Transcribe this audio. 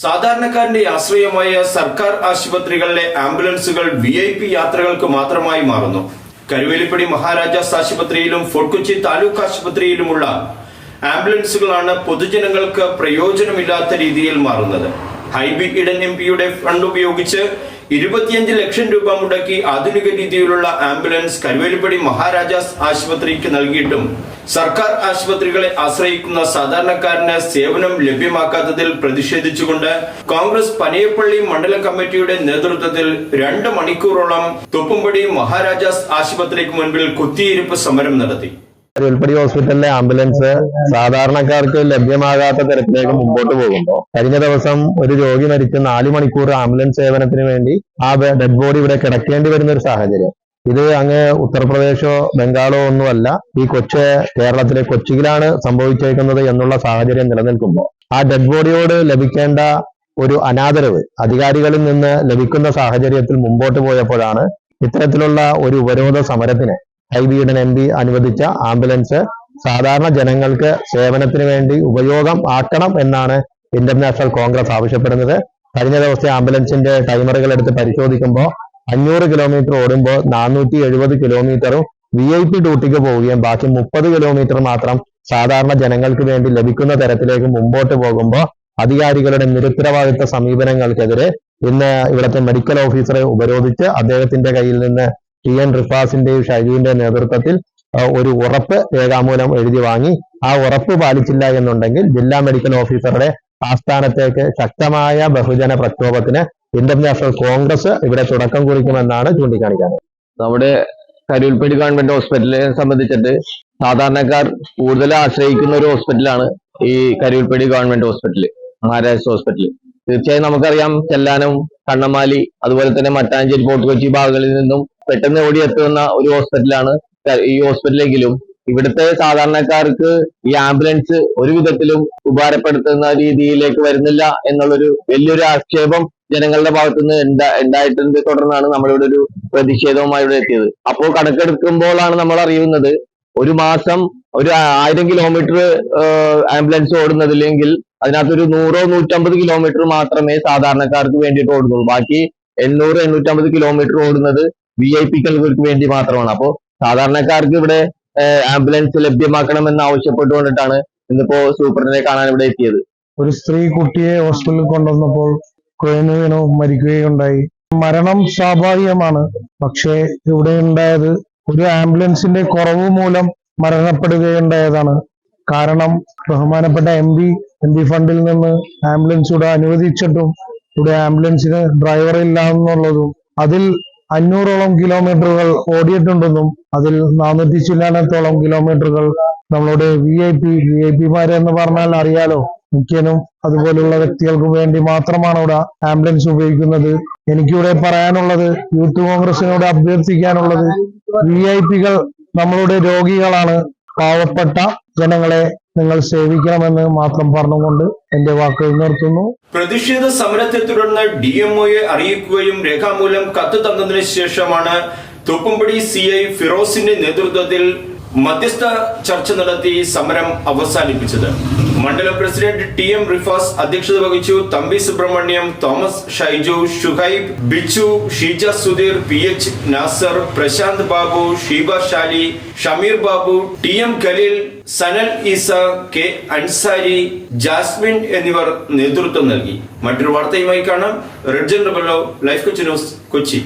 സാധാരണക്കാരന്റെ ആശ്രയമായ സർക്കാർ ആശുപത്രികളിലെ ആംബുലൻസുകൾ വി ഐ പി യാത്രകൾക്ക് മാത്രമായി മാറുന്നു. കരുവേലിപ്പടി മഹാരാജാസ് ആശുപത്രിയിലും ഫോർട്ട് കൊച്ചി താലൂക്ക് ആശുപത്രിയിലുമുള്ള ആംബുലൻസുകളാണ് പൊതുജനങ്ങൾക്ക് പ്രയോജനമില്ലാത്ത രീതിയിൽ മാറുന്നത്. ഹൈബി ഇടൻ എം പിയുടെ ഫണ്ട് ഉപയോഗിച്ച് ഇരുപത്തിയഞ്ച് ലക്ഷം രൂപ മുടക്കി ആധുനിക രീതിയിലുള്ള ആംബുലൻസ് കരുവേലിപ്പടി മഹാരാജാസ് ആശുപത്രിക്ക് നൽകിയിട്ടും സർക്കാർ ആശുപത്രികളെ ആശ്രയിക്കുന്ന സാധാരണക്കാരന് സേവനം ലഭ്യമാക്കാത്തതിൽ പ്രതിഷേധിച്ചുകൊണ്ട് കോൺഗ്രസ് പനയപ്പള്ളി മണ്ഡലം കമ്മിറ്റിയുടെ നേതൃത്വത്തിൽ രണ്ട് മണിക്കൂറോളം തൊപ്പുംപടി മഹാരാജാസ് ആശുപത്രിക്ക് മുൻപിൽ കുത്തിയിരിപ്പ് സമരം നടത്തി. ഉൾപ്പടി ഹോസ്പിറ്റലിലെ ആംബുലൻസ് സാധാരണക്കാർക്ക് ലഭ്യമാകാത്ത തരത്തിലേക്ക് മുമ്പോട്ട് പോകുമ്പോൾ കഴിഞ്ഞ ദിവസം ഒരു രോഗി മരിച്ച് നാല് മണിക്കൂർ ആംബുലൻസ് സേവനത്തിന് വേണ്ടി ആ ഡെഡ് ബോഡി ഇവിടെ കിടക്കേണ്ടി വരുന്ന ഒരു സാഹചര്യം. ഇത് അങ്ങ് ഉത്തർപ്രദേശോ ബംഗാളോ ഒന്നുമല്ല ഈ കൊച്ച് കേരളത്തിലെ കൊച്ചിയിലാണ് സംഭവിച്ചേക്കുന്നത് എന്നുള്ള സാഹചര്യം നിലനിൽക്കുമ്പോൾ ആ ഡെഡ് ബോഡിയോട് ലഭിക്കേണ്ട ഒരു അനാദരവ് അധികാരികളിൽ നിന്ന് ലഭിക്കുന്ന സാഹചര്യത്തിൽ മുമ്പോട്ട് പോയപ്പോഴാണ് ഇത്തരത്തിലുള്ള ഒരു ഉപരോധ സമരത്തിന് ഹൈബിയുടെ എം പി അനുവദിച്ച ആംബുലൻസ് സാധാരണ ജനങ്ങൾക്ക് സേവനത്തിന് വേണ്ടി ഉപയോഗം ആക്കണം എന്നാണ് ഇന്റർനാഷണൽ കോൺഗ്രസ് ആവശ്യപ്പെടുന്നത്. കഴിഞ്ഞ ദിവസത്തെ ആംബുലൻസിന്റെ ടൈമറുകൾ എടുത്ത് പരിശോധിക്കുമ്പോൾ അഞ്ഞൂറ് കിലോമീറ്റർ ഓടുമ്പോൾ നാനൂറ്റി എഴുപത് കിലോമീറ്ററും വി ഐ പി ഡ്യൂട്ടിക്ക് പോവുകയും ബാക്കി മുപ്പത് കിലോമീറ്റർ മാത്രം സാധാരണ ജനങ്ങൾക്ക് വേണ്ടി ലഭിക്കുന്ന തരത്തിലേക്ക് മുമ്പോട്ട് പോകുമ്പോൾ അധികാരികളുടെ നിരുത്തരവാദിത്ത സമീപനങ്ങൾക്കെതിരെ ഇന്ന് ഇവിടുത്തെ മെഡിക്കൽ ഓഫീസറെ ഉപരോധിച്ച് അദ്ദേഹത്തിന്റെ കയ്യിൽ നിന്ന് ടി എൻ റിഫാസിന്റെയും ഷൈജുവിന്റെയും നേതൃത്വത്തിൽ ഒരു ഉറപ്പ് രേഖാമൂലം എഴുതി വാങ്ങി. ആ ഉറപ്പ് പാലിച്ചില്ല എന്നുണ്ടെങ്കിൽ ജില്ലാ മെഡിക്കൽ ഓഫീസറുടെ ആസ്ഥാനത്തേക്ക് ശക്തമായ ബഹുജന പ്രക്ഷോഭത്തിന് ഇന്റർനാഷണൽ കോൺഗ്രസ് ഇവിടെ തുടക്കം കുറിക്കുമെന്നാണ് ചൂണ്ടിക്കാണിക്കുന്നത്. നമ്മുടെ കരുൽപ്പടി ഗവൺമെന്റ് ഹോസ്പിറ്റലിനെ സംബന്ധിച്ചിട്ട് സാധാരണക്കാർ കൂടുതൽ ആശ്രയിക്കുന്ന ഒരു ഹോസ്പിറ്റലാണ് ഈ Karulppady government hospital Maharashtra hospital. തീർച്ചയായും നമുക്കറിയാം ചെല്ലാനം കണ്ണമാലി അതുപോലെ തന്നെ മട്ടാഞ്ചേരി ഫോർട്ട് കൊച്ചി ഭാഗങ്ങളിൽ നിന്നും പെട്ടെന്ന് ഓടിയെത്തുന്ന ഒരു ഹോസ്പിറ്റലാണ് ഈ ഹോസ്പിറ്റലെങ്കിലും ഇവിടുത്തെ സാധാരണക്കാർക്ക് ഈ ആംബുലൻസ് ഒരു വിധത്തിലും ഉപകാരപ്പെടുത്തുന്ന രീതിയിലേക്ക് വരുന്നില്ല എന്നുള്ളൊരു വലിയൊരു ആക്ഷേപം ജനങ്ങളുടെ ഭാഗത്തുനിന്ന് ഉണ്ടാ ഉണ്ടായിട്ടുണ്ട്. തുടർന്നാണ് നമ്മളിവിടെ ഒരു പ്രതിഷേധവുമായി ഇവിടെ എത്തിയത്. അപ്പോൾ കണക്കെടുക്കുമ്പോഴാണ് നമ്മൾ അറിയുന്നത് ഒരു മാസം ഒരു ആയിരം കിലോമീറ്റർ ആംബുലൻസ് ഓടുന്നതില്ലെങ്കിൽ അതിനകത്തൊരു നൂറോ നൂറ്റമ്പത് കിലോമീറ്റർ മാത്രമേ സാധാരണക്കാർക്ക് വേണ്ടിയിട്ട് ഓടുന്നുള്ളൂ. ബാക്കി എണ്ണൂറ് എണ്ണൂറ്റമ്പത് കിലോമീറ്റർ ഓടുന്നത് വി ഐ പികൾക്ക് വേണ്ടി മാത്രമാണ്. അപ്പോൾ സാധാരണക്കാർക്ക് ഇവിടെ ആംബുലൻസ് ലഭ്യമാക്കണമെന്ന് ആവശ്യപ്പെട്ടുകൊണ്ടിട്ടാണ് ഇന്നിപ്പോ സൂപ്രണ്ടിനെ കാണാൻ ഇവിടെ എത്തിയത്. ഒരു സ്ത്രീ കുട്ടിയെ ഹോസ്പിറ്റലിൽ കൊണ്ടുവന്നപ്പോൾ കുഴഞ്ഞു വീണു മരിക്കുകയുണ്ടായി. മരണം സ്വാഭാവികമാണ്. പക്ഷേ ഇവിടെ ഉണ്ടായത് ഒരു ആംബുലൻസിന്റെ കുറവ് മൂലം മരണപ്പെടുകയുണ്ടായതാണ്. കാരണം ബഹുമാനപ്പെട്ട എം പി എം പി ഫണ്ടിൽ നിന്ന് ആംബുലൻസ് ഇവിടെ അനുവദിച്ചിട്ടും ഇവിടെ ആംബുലൻസിന് ഡ്രൈവർ ഇല്ല എന്നുള്ളതും അതിൽ അഞ്ഞൂറോളം കിലോമീറ്ററുകൾ ഓടിയിട്ടുണ്ടെന്നും അതിൽ നാനൂറ്റി ചില്ലാനത്തോളം കിലോമീറ്ററുകൾ നമ്മളുടെ V I P V I എന്ന് പറഞ്ഞാൽ അറിയാലോ. മുഖ്യനും അതുപോലുള്ള വ്യക്തികൾക്ക് വേണ്ടി മാത്രമാണ് ഇവിടെ ആംബുലൻസ് ഉപയോഗിക്കുന്നത്. എനിക്കിവിടെ പറയാനുള്ളത് യൂത്ത് കോൺഗ്രസിനോട് അഭ്യർത്ഥിക്കാനുള്ളത് വി ഐ പികൾ നമ്മളുടെ രോഗികളാണ്. പാവപ്പെട്ട ജനങ്ങളെ നിങ്ങൾ സേവിക്കണമെന്ന് മാത്രം പറഞ്ഞുകൊണ്ട് എന്റെ വാക്കുകൾ നിർത്തുന്നു. പ്രതിഷേധ സമരത്തെ തുടർന്ന് ഡി എംഒയെ അറിയിക്കുകയും രേഖാമൂലം കത്ത് തന്നതിന് ശേഷമാണ് തുപ്പുംപടി സി ഐ ഫിറോസിന്റെ നേതൃത്വത്തിൽ മധ്യസ്ഥ ചർച്ച നടത്തി സമരം അവസാനിപ്പിച്ചത്. മണ്ഡലം പ്രസിഡന്റ് ടി എം റിഫാസ് അധ്യക്ഷത വഹിച്ചു. Thampi Subramaniam Thomas Shaiju Shuhaib Bichu Sheeja Sudheer P H Nasar Prasanth Babu Sheeba Shali Shameer Babu T M Khaleel Sanal Eesa K Ansari Jasmin എന്നിവർ നേതൃത്വം നൽകി. മറ്റൊരു വാർത്തയുമായി കാണാം. Redjan Rebello Life Kochi News Kochi.